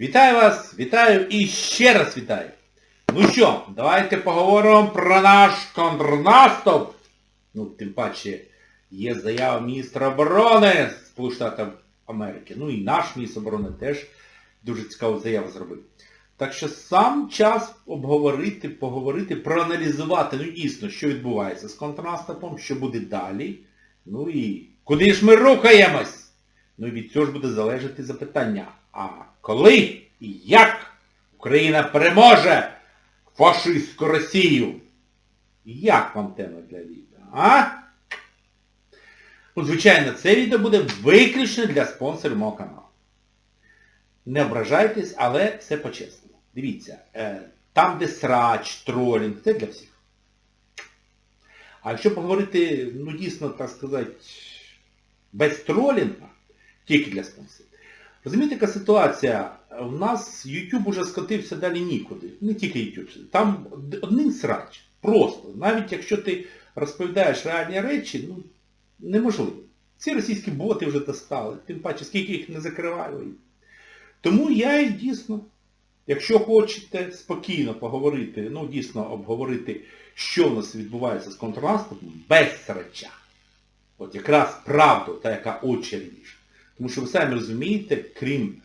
Вітаю вас, вітаю і ще раз вітаю. Ну що, давайте поговоримо про наш контрнаступ. Ну, тим паче, є заява міністра оборони Сполучених Америки. Ну і наш міністр оборони теж дуже цікаву заяву зробив. Так що сам час обговорити, поговорити, проаналізувати, ну дійсно, що відбувається з контрнаступом, що буде далі. Ну і куди ж ми рухаємось? Ну і від цього ж буде залежати запитання. А коли і як Україна переможе фашистську Росію? Як вам тема для відео? А? Ну, звичайно, це відео буде виключно для спонсорів мого каналу. Не ображайтесь, але все по-чесному. Дивіться, е, там, де срач, тролінг, це для всіх. А якщо поговорити, ну дійсно, так сказати, без тролінга, тільки для спонсорів. Розумієте, яка ситуація? У нас YouTube уже скотився далі нікуди. Не тільки YouTube. Там один срач. Просто. Навіть якщо ти розповідаєш реальні речі, ну, неможливо. Ці російські боти вже достали. Тим паче, скільки їх не закриваю. Тому я і дійсно, якщо хочете спокійно поговорити, ну дійсно обговорити, що в нас відбувається з контрнаступом, без срача. От якраз правду, та яка ріже. Тому що ви самі розумієте, крім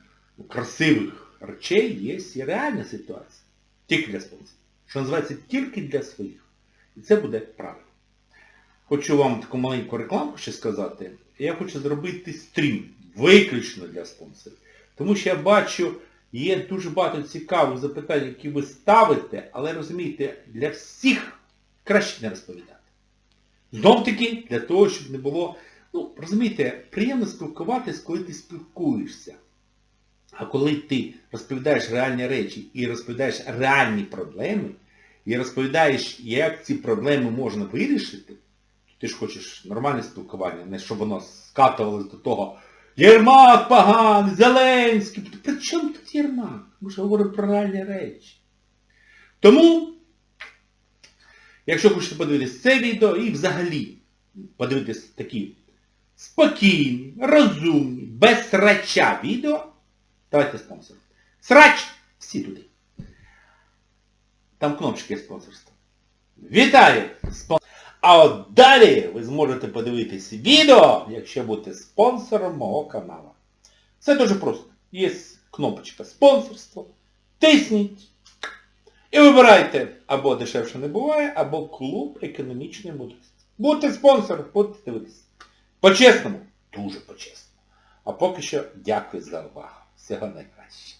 красивих речей, є і реальна ситуація. Тільки для спонсорів. Що називається тільки для своїх. І це буде правильно. Хочу вам таку маленьку рекламку ще сказати. Я хочу зробити стрім виключно для спонсорів. Тому що я бачу, є дуже багато цікавих запитань, які ви ставите, але розумієте, для всіх краще не розповідати. Знов таки, для того, щоб не було... Ну, розумієте, приємно спілкуватись, коли ти спілкуєшся. А коли ти розповідаєш реальні речі і розповідаєш реальні проблеми, і розповідаєш, як ці проблеми можна вирішити, то ти ж хочеш нормальне спілкування, не щоб воно скатувалось до того Єрмак поганий, Зеленський. При чому тут Єрмак? Ми ж говоримо про реальні речі. Тому, якщо хочете подивитися це відео і взагалі подивитись такі спокійні, розумні, без срача відео, давайте спонсор. Срач! Всі туди. Там кнопочки спонсорства. Вітаю! Спон... А от далі ви зможете подивитись відео, якщо будете спонсором мого каналу. Це дуже просто. Є кнопочка спонсорство. Тисніть. І вибирайте або дешевше не буває, або клуб економічної мудрості. Будьте спонсором, будете дивитися. По-чесному, дуже по-чесному. А поки що дякую за увагу. Всього найкраще.